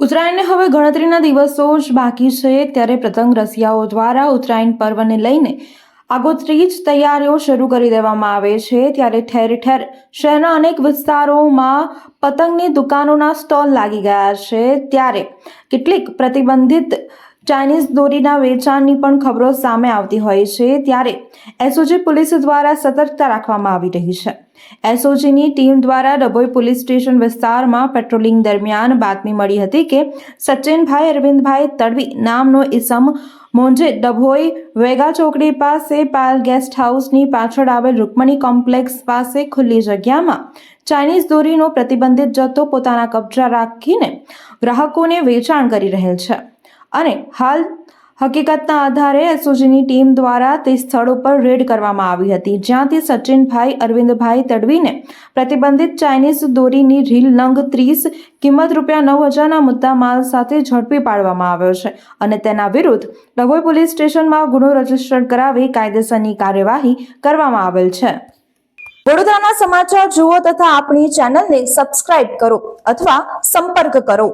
ઉત્તરાયણને હવે ગણતરીના દિવસો જ બાકી છે, ત્યારે પતંગ રસિયાઓ દ્વારા ઉત્તરાયણ પર્વને લઈને આગોતરી જ તૈયારીઓ શરૂ કરી દેવામાં આવે છે, ત્યારે ઠેર ઠેર શહેરના અનેક વિસ્તારોમાં પતંગની દુકાનોના સ્ટોલ લાગી ગયા છે, ત્યારે કેટલીક પ્રતિબંધિત ચાઇનીઝ દોરીના વેચાણની પણ ખબરો સામે આવતી હોય છે ત્યારે એસઓજી પોલીસ દ્વારા સતર્કતા રાખવામાં આવી રહી છે. એસઓજીની ટીમ દ્વારા ડભોઈ પોલીસ સ્ટેશન વિસ્તારમાં પેટ્રોલિંગ દરમિયાન બાતમી મળી હતી કે સચિનભાઈ અરવિંદભાઈ તડવી નામનો ઇસમ મોંજે ડભોઈ વેગા ચોકડી પાસે પાલ ગેસ્ટ હાઉસની પાછળ આવેલ રૂકમણી કોમ્પ્લેક્સ પાસે ખુલ્લી જગ્યામાં ચાઇનીઝ દોરીનો પ્રતિબંધિત જથ્થો પોતાના કબજા રાખીને ગ્રાહકોને વેચાણ કરી રહેલ છે. અને હાલ હકીકતના આધારે એસઓજીની ટીમ દ્વારા તે સ્થળ ઉપર રેડ કરવામાં આવી હતી. જ્યાંથી સચિનભાઈ, અરવિંદભાઈ તડવીને પ્રતિબંધિત ચાઇનીઝ દોરીની રીલ નંગ ત્રીસ, કિંમત રૂપિયા નવ હજારના મુદ્દા માલ સાથે ઝડપી પાડવામાં આવ્યો છે અને તેના વિરુદ્ધ ડભોઈ પોલીસ સ્ટેશનમાં ગુનો રજિસ્ટર કરાવી કાયદેસરની કાર્યવાહી કરવામાં આવેલ છે. વડોદરાના સમાચાર જુઓ તથા આપણી ચેનલને સબસ્ક્રાઇબ કરો અથવા સંપર્ક કરો.